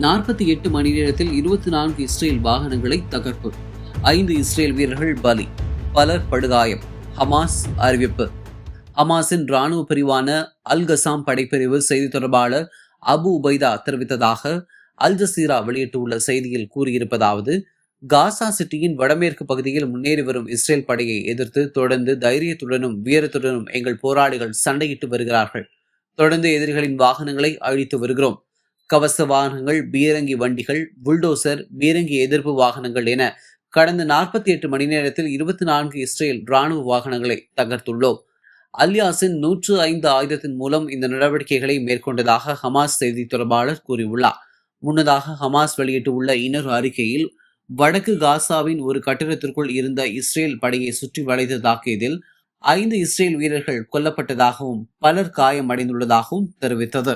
நாற்பத்தி எட்டு மணி நேரத்தில் இருபத்தி நான்கு இஸ்ரேல் வாகனங்களை தகர்ப்பு. ஐந்து இஸ்ரேல் வீரர்கள் பலி. பலர் படுகாயம். ஹமாஸ் அறிவிப்பு. ஹமாஸின் இராணுவ பிரிவான அல் கசாம் படைப்பிரிவு செய்தி தொடர்பாளர் அபு உபைதா தெரிவித்ததாக அல் ஜசீரா வெளியிட்டுள்ள செய்தியில் கூறியிருப்பதாவது காசா சிட்டியின் வடமேற்கு பகுதியில் முன்னேறி வரும் இஸ்ரேல் படையை எதிர்த்து தொடர்ந்து தைரியத்துடனும் வீரத்துடனும் எங்கள் போராளிகள் சண்டையிட்டு வருகிறார்கள். தொடர்ந்து எதிரிகளின் வாகனங்களை அழித்து வருகிறோம். கவச வாகனங்கள் பீரங்கி வண்டிகள் புல்டோசர் பீரங்கி எதிர்ப்பு வாகனங்கள் என கடந்த நாற்பத்தி எட்டு மணி நேரத்தில் இருபத்தி நான்கு இஸ்ரேல் ராணுவ வாகனங்களை தகர்த்துள்ளோம். அல்யாசின் நூற்று ஐந்து ஆயுதத்தின் மூலம் இந்த நடவடிக்கைகளை மேற்கொண்டதாக ஹமாஸ் செய்தி தொடர்பாளர் கூறியுள்ளார். முன்னதாக ஹமாஸ் வெளியிட்டுள்ள இன்னொரு அறிக்கையில் வடக்கு காசாவின் ஒரு கட்டிடத்திற்குள் இருந்த இஸ்ரேல் படையை சுற்றி வளைத்து தாக்கியதில் ஐந்து இஸ்ரேல் வீரர்கள் கொல்லப்பட்டதாகவும் பலர் காயமடைந்துள்ளதாகவும் தெரிவித்தது.